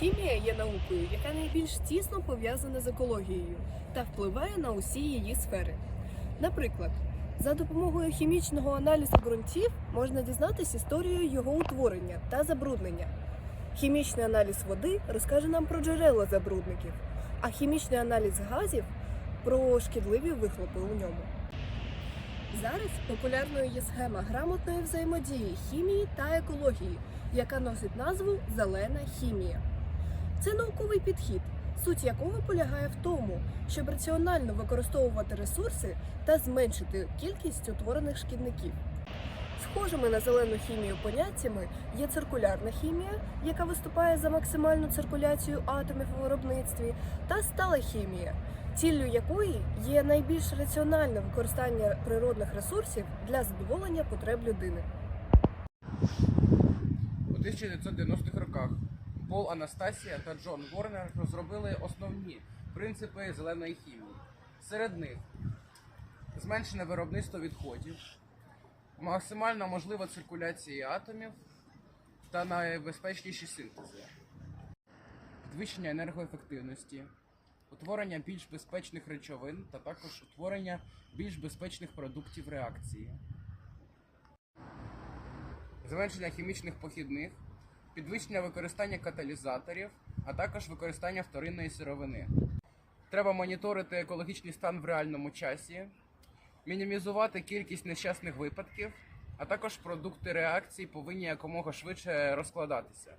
Хімія є наукою, яка найбільш тісно пов'язана з екологією та впливає на усі її сфери. Наприклад, за допомогою хімічного аналізу ґрунтів можна дізнатися історію його утворення та забруднення. Хімічний аналіз води розкаже нам про джерела забрудників, а хімічний аналіз газів про шкідливі вихлопи у ньому. Зараз популярною є схема грамотної взаємодії хімії та екології, яка носить назву зелена хімія. Це науковий підхід, суть якого полягає в тому, щоб раціонально використовувати ресурси та зменшити кількість утворених шкідників. Схожими на зелену хімію поняттями є циркулярна хімія, яка виступає за максимальну циркуляцію атомів у виробництві, та стала хімія, ціллю якої є найбільш раціональне використання природних ресурсів для задоволення потреб людини. У 1990-х роках Пол Анастасія та Джон Ворнер розробили основні принципи зеленої хімії. Серед них зменшене виробництво відходів, максимальна можлива циркуляція атомів та найбезпечніші синтези, підвищення енергоефективності, утворення більш безпечних речовин та також утворення більш безпечних продуктів реакції зменшення хімічних похідних, підвищення використання каталізаторів, а також використання вторинної сировини. Треба моніторити екологічний стан в реальному часі, мінімізувати кількість нещасних випадків, а також продукти реакції повинні якомога швидше розкладатися.